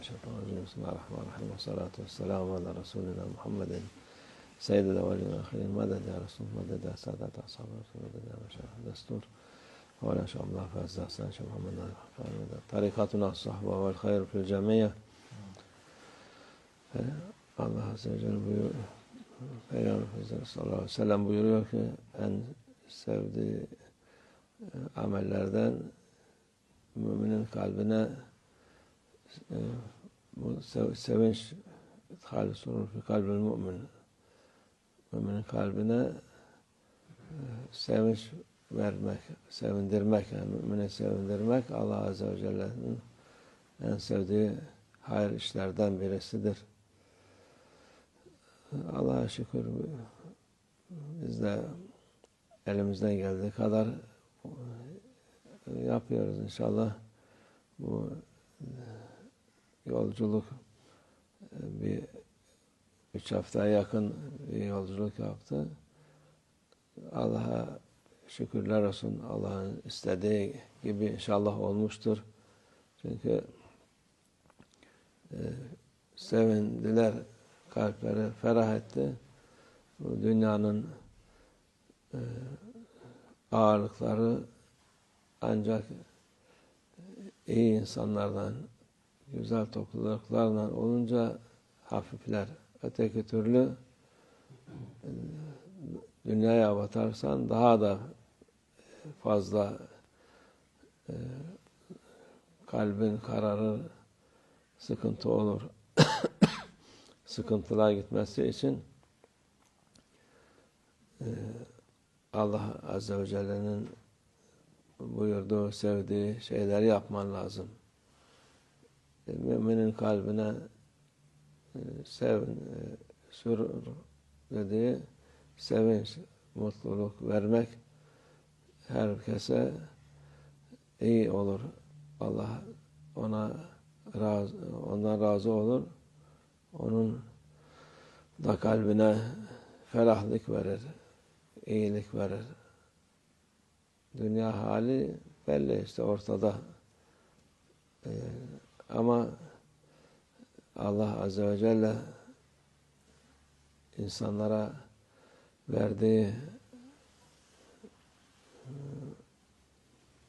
الشيطان الرجيم. بسم الله الرحمن الرحيم. والصلاة والسلام على رسولنا محمد سيد الأولين والآخرين. مدد يا رسول؟ مدد يا سادة أصحاب رسول مدد يا مشايخ دستور ولا شاء الله فاز أحسن. شاء محمد طريقتنا الصحبة والخير في الجميع. Allah Azze ve Celle buyuruyor, Peygamber Efendimiz sallallahu aleyhi ve sellem buyuruyor amellerden müminin kalbine e, bu sev, sevinç hali sorur fi kalbin mümin müminin kalbine e, sevinç vermek, sevindirmek, yani mümini sevindirmek Allah Azze ve Celle'nin en sevdiği hayır işlerden birisidir. Allah'a şükür biz de elimizden geldiği kadar yapıyoruz inşallah. Bu yolculuk bir üç haftaya yakın bir yolculuk yaptı. Allah'a şükürler olsun. Allah'ın istediği gibi inşallah olmuştur. Çünkü e, sevindiler, kalpleri ferah etti. Bu dünyanın e, ağırlıkları ancak iyi insanlardan, güzel topluluklarla olunca hafifler. Öteki türlü dünyaya batarsan daha da fazla e, kalbin kararır, sıkıntı olur. Sıkıntılar gitmesi için e, Allah Azze ve Celle'nin buyurduğu, sevdiği şeyleri yapman lazım. E, müminin kalbine e, sevin, e, sürur dediği sevinç, mutluluk vermek herkese iyi olur. Allah ona razı, ondan razı olur. Onun da kalbine ferahlık verir, iyilik verir. Dünya hali belli işte ortada. Ee, ama Allah Azze ve Celle insanlara verdiği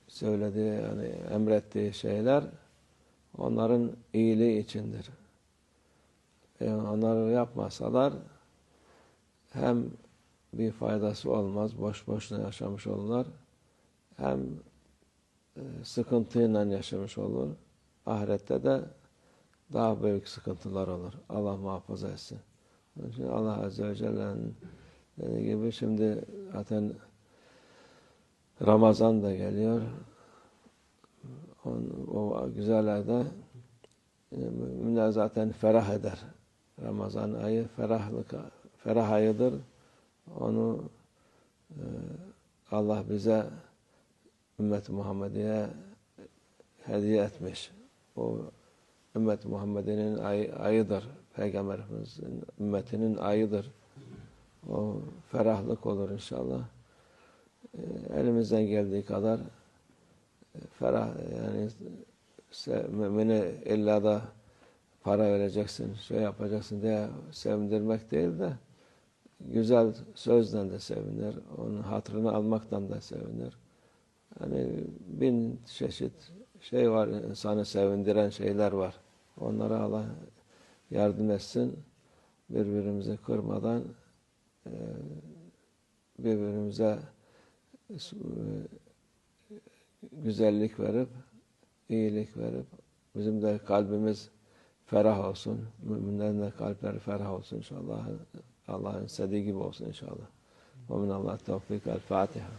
söylediği yani emrettiği şeyler onların iyiliği içindir. Yani onları yapmasalar hem bir faydası olmaz, boş boşuna yaşamış olurlar, hem e, sıkıntıyla yaşamış olur. Ahirette de daha büyük sıkıntılar olur. Allah muhafaza etsin. Onun Allah Azze ve Celle'nin dediği gibi şimdi zaten Ramazan da geliyor. O, o güzel ayda müminler zaten ferah eder. Ramazan ayı ferahlık, ferah ayıdır. Onu e, Allah bize ümmet Muhammediye hediye etmiş. O ümmet Muhammed'in ay, ayıdır. Peygamberimizin ümmetinin ayıdır. O ferahlık olur inşallah. E, elimizden geldiği kadar e, ferah yani mümini illa da para vereceksin, şey yapacaksın diye sevindirmek değil de güzel sözle de sevinir, onun hatırını almaktan da sevinir. Yani bin çeşit şey var, insanı sevindiren şeyler var. Onlara Allah yardım etsin. Birbirimizi kırmadan birbirimize güzellik verip, iyilik verip, bizim de kalbimiz ferah olsun. Müminlerin de kalpleri ferah olsun inşallah. Allah'ın istediği gibi olsun inşallah. Ve min Allah tevfik. El Fatiha.